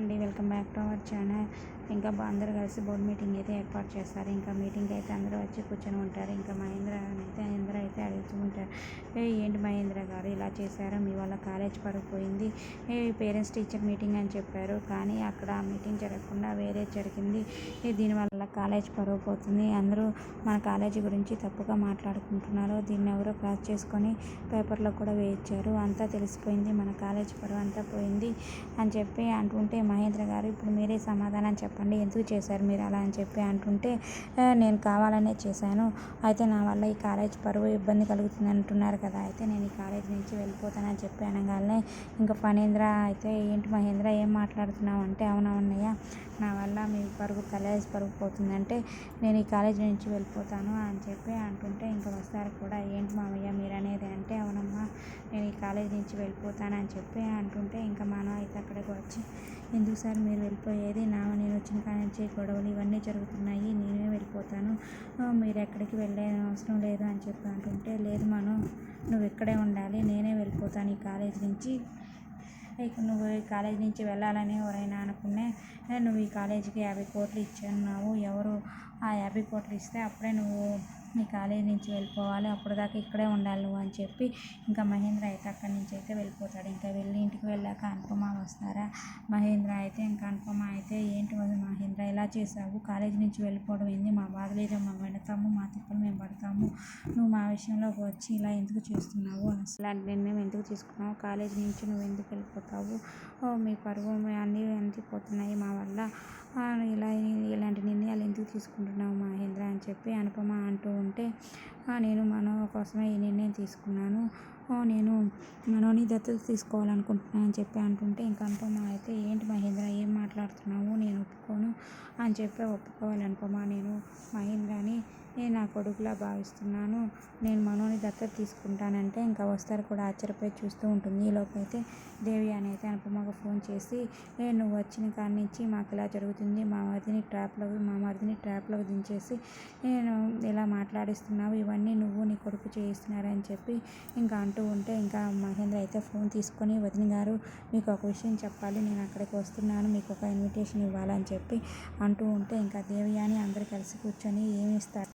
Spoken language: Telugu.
అండి. Welcome back to our channel. ఇంకా అందరూ కలిసి బోర్డు మీటింగ్ అయితే ఏర్పాటు చేస్తారు. ఇంకా మీటింగ్ అయితే అందరూ వచ్చి కూర్చొని ఉంటారు. ఇంకా మహేంద్ర అయితే మహేంద్ర అయితే అడుగుతూ ఉంటారు. ఏ ఏంటి మహేంద్ర గారు? ఇలా చేశారు. మీ వాళ్ళ కాలేజ్ పరుగు పోయింది. ఏ పేరెంట్స్ టీచర్ మీటింగ్ అని చెప్పారు. కానీ అక్కడ ఆ మీటింగ్ జరగకుండా వేరే జరిగింది. ఏ దీనివల్ల కాలేజ్ పరుగు పోతుంది. అందరూ మన కాలేజీ గురించి తప్పుగా మాట్లాడుకుంటున్నారు. దీన్ని ఎవరో క్రాస్ చేసుకొని పేపర్లో కూడా వేయించారు. అంతా తెలిసిపోయింది. మన కాలేజ్ పరువు అంతా పోయింది అని చెప్పి అంటుంటే మహేంద్ర గారు ఇప్పుడు మీరే సమాధానం చెప్పండి. ఎందుకు చేశారు మీరు అలా? అని చెప్పి అంటుంటే నేను కావాలనే చేశాను. అయితే నా వల్ల ఈ కాలేజ్ పరువు ఇబ్బంది కలుగుతుంది అంటున్నారు కదా అయితే నేను ఈ కాలేజ్ నుంచి వెళ్ళిపోతానని చెప్పి అనగానే ఇంకా ఫణేంద్ర అయితే ఏంటి మహేంద్ర ఏం మాట్లాడుతున్నావు? అంటే అవునవునయ్య నా వల్ల మీ పరుగు కాలేజ్ పరుగు పోతుందంటే నేను ఈ కాలేజ్ నుంచి వెళ్ళిపోతాను అని చెప్పి అంటుంటే ఇంకా వస్తారు కూడా. ఏంటి మామయ్య మీరు అనేది అంటే అవునమ్మా నేను ఈ కాలేజ్ నుంచి వెళ్ళిపోతాను అని చెప్పి అంటుంటే ఇంకా మనం అయితే అక్కడికి వచ్చి ఎందుకు సార్ మీరు వెళ్ళిపోయేది? నా నేను వచ్చిన కాడ గొడవలు ఇవన్నీ జరుగుతున్నాయి. నేనే వెళ్ళిపోతాను. మీరు ఎక్కడికి వెళ్ళే అవసరం లేదు అని చెప్పి అంటుంటే లేదు మనం నువ్వు ఇక్కడే ఉండాలి. నేనే వెళ్ళిపోతాను ఈ కాలేజ్ నుంచి. ఇక నువ్వు ఈ కాలేజ్ నుంచి వెళ్ళాలని ఎవరైనా అనుకునే నువ్వు ఈ కాలేజీకి యాభై కోట్లు ఇచ్చున్నావు ఎవరు ఆ యాభై కోట్లు ఇస్తే అప్పుడే నువ్వు నీ కాలేజీ నుంచి వెళ్ళిపోవాలి అప్పుడు దాకా ఇక్కడే ఉండాలి నువ్వు అని చెప్పి ఇంకా మహేంద్ర అయితే అక్కడి నుంచి అయితే వెళ్ళిపోతాడు. ఇంకా వెళ్ళి ఇంటికి వెళ్ళాక అనుపమ వస్తారా? మహేంద్ర అయితే ఇంకా అనుపమ అయితే ఏంటి వదిన మహేంద్ర ఇలా చేసావు కాలేజీ నుంచి వెళ్ళిపోవడం ఏంది? మా బాధలు ఏదో మేము పెడతాము మా తిప్పలు మేము పడతాము. నువ్వు మా విషయంలోకి వచ్చి ఇలా ఎందుకు చేస్తున్నావు? అసలు నిర్ణయం ఎందుకు తీసుకున్నావు? కాలేజ్ నుంచి నువ్వు ఎందుకు వెళ్ళిపోతావు? ఓ, మీ పరువు అన్నీ ఎందుకు పోతున్నాయి మా వల్ల? ఇలా ఇలాంటి నిర్ణయాలు ఎందుకు తీసుకుంటున్నావు మహేంద్ర అని చెప్పి అనుపమ అంటూ ఉంటే నేను మనో కోసమే ఈ నిర్ణయం తీసుకున్నాను. నేను మనోని దత్తత తీసుకోవాలనుకుంటున్నాను అని చెప్పి అంటుంటే ఇంకా అనుపమ అయితే ఏంటి మహేంద్ర ఏం మాట్లాడుతున్నావు? నేను ఒప్పుకోను. అని చెప్పి ఒప్పుకోవాలి అనుపమ నేను మహేంద్రని నేను నా కొడుకులా భావిస్తున్నాను. నేను మనోని దత్తత తీసుకుంటానంటే ఇంకా వస్తారు కూడా ఆశ్చర్యపోయి చూస్తూ ఉంటుంది. ఈలోపైతే అయితే దేవి అని అయితే అనుపమకు ఫోన్ చేసి నువ్వు వచ్చిన కాడి నుంచి మాకు ఇలా జరుగుతుంది. మా మరిదిని ట్రాప్లో మా మరిదిని ట్రాప్లోకి దించేసి నేను ఇలా మాట్లాడిస్తున్నావు. ఇవన్నీ నువ్వు నీ కొడుకు చేయిస్తున్నారని చెప్పి ఇంకా అంటూ ఉంటే ఇంకా మహేంద్ర అయితే ఫోన్ తీసుకొని వదిన గారు మీకు ఒక విషయం చెప్పాలి నేను అక్కడికి వస్తున్నాను మీకు ఒక ఇన్విటేషన్ ఇవ్వాలని చెప్పి అంటూ ఉంటే ఇంకా దేవయాని అందరు కలిసి కూర్చొని ఏమి ఇస్తారు?